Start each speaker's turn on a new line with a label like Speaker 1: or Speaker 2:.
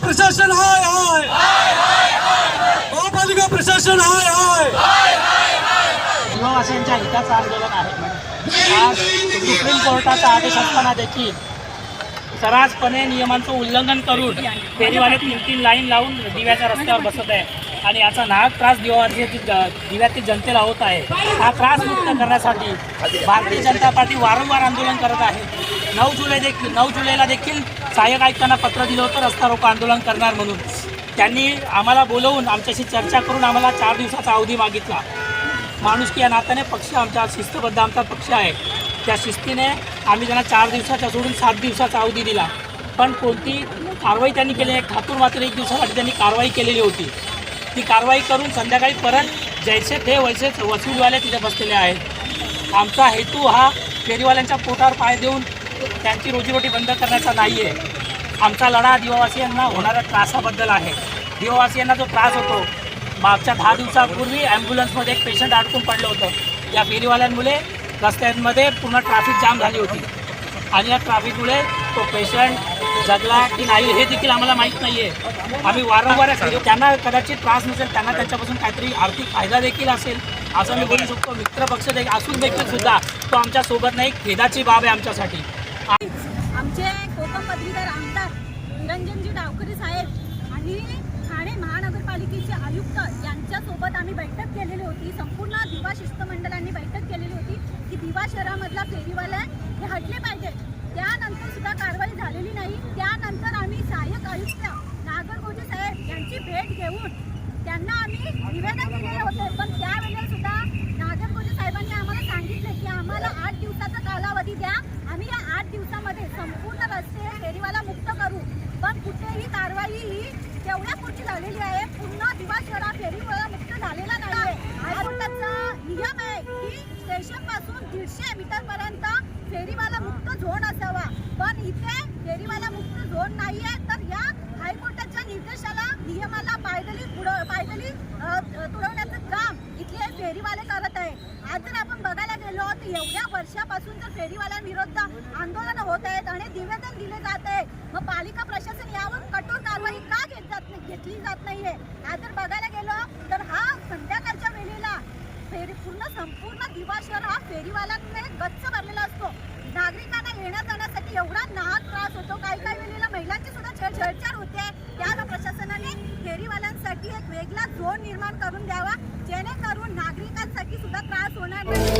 Speaker 1: प्रशासन हाय हाय! महापालिका प्रशासन हाय हाय!
Speaker 2: युवावासियांच्या हिताचं आंदोलन आहे आज सुप्रीम कोर्टाचा आदेश असताना देखील सरासपणे नियमांचं उल्लंघन करून फेरीवाले तीन तीन लाईन लावून दिव्याच्या रस्त्यावर बसत आहे. आणि याचा नाहक त्रास दिवाची दिव्यातील जनतेला होत आहे. हा त्रास मुक्त करण्यासाठी भारतीय जनता पार्टी वारंवार आंदोलन करत आहे. नऊ जुलै देखील नऊ जुलैला देखील सहाय्यक आयुक्तांना पत्र दिलं होतं रस्ता रोको आंदोलन करणार म्हणून. त्यांनी आम्हाला बोलवून आमच्याशी चर्चा करून आम्हाला चार दिवसाचा अवधी मागितला. माणुसकी या नात्याने पक्ष आमचा शिस्तबद्ध आमचा पक्ष आहे. त्या शिस्तीने आम्ही त्यांना चार दिवसाचा सोडून सात दिवसाचा अवधी दिला. पण कोणती कारवाई त्यांनी केली नाही ठाकूर मात्र एक दिवसासाठी त्यांनी कारवाई केलेली होती. ती कारवाई करून संध्याकाळी परत जैसे ते वैसेच वसुलीवाले तिथे बसलेले आहेत. आमचा हेतू हा फेरीवाल्यांच्या पोटावर पाय देऊन त्यांची रोजीरोटी बंद करण्याचा नाही आहे आमचा लढा आदिवासियांना होणाऱ्या त्रासाबद्दल आहे. आदिवासियांना जो त्रास होतो मागच्या दहा दिवसापूर्वी ॲम्ब्युलन्समध्ये एक पेशंट अडकून पडलं होतं. या फेरीवाल्यांमुळे रस्त्यांमध्ये पूर्ण ट्रॅफिक जाम झाली होती. आणि या ट्रॅफिकमुळे तो पेशंट जगला की नाही हे देखील आम्हाला माहीत नाही आहे आम्ही वारंवार त्यांना कदाचित त्रास नसेल त्यांना त्याच्यापासून काहीतरी आर्थिक फायदा देखील असेल असं मी बोलू शकतो. मित्रपक्ष देखील असून देखील सुद्धा तो आमच्यासोबत नाही. खेदाची बाब आहे आमच्यासाठी.
Speaker 3: आमचे कोकम पदवीधर आमदार निरंजनजी डावकरी साहेब आणि ठाणे महानगरपालिकेचे आयुक्त यांच्यासोबत आम्ही बैठक केलेली होती. संपूर्ण दिवा शिष्टमंडळांनी बैठक केलेली होती की दिवा शहरामधला फेरीवाला हे हटले पाहिजे. त्यानंतर सुद्धा कारवाई झालेली नाही. त्यानंतर आम्ही सहाय्यक आयुक्त नागरगोजे साहेब यांची भेट घेऊन त्यांना आम्ही निवेदन दिलेले होते पण त्यावेळेला सुद्धा नागरगोजे साहेबांनी आम्हाला सांगितले की आम्हाला आठ दिवसाचा कालावधी द्या आम्ही या आठ दिवसामध्ये संपूर्ण फेरीवाला मुक्त करू. पण कुठेही कारवाई ही तेवढ्या पुरती झालेली आहे. पूर्ण दिवस शहरा फेरीवाला मुक्त झालेला नाही आहे नियम आहे की स्टेशनपासून दीडशे मीटर पर्यंत फेरीवाला मुक्त झोन असावा. पण इथे फेरीवाला मुक्त झोन नाही आहे तर या हायकोर्टाच्या निर्देशाला नियमाला पायदली पायदली तुडवण्याचं काम इथले फेरीवाले करत आहे. आज जर आपण बघायला गेलो तर एवढ्या वर्षापासून जर फेरीवाल्यांविरुद्ध आंदोलन निवेदन जात. आहे मग पालिका प्रशासन यावर कठोर कारवाई का घेत जात नाही घेतली जात नाहीये? आज जर बघायला गेलो तर हा संध्याकाळच्या वेळेला फेरी पूर्ण संपूर्ण दिवा शहर हा फेरीवाल्यांमुळे गच्च भरलेला असतो. नागरिकांना येण्या जाण्यासाठी एवढा नाहक त्रास होतो. काही काही वेळेला महिलांची सुद्धा छेडछाड होते. त्या प्रशासनाने फेरीवाल्यांसाठी एक वेगळा झोन निर्माण करून द्यावा. जेणेकरून नागरिकांसाठी सुद्धा त्रास होणार नाही.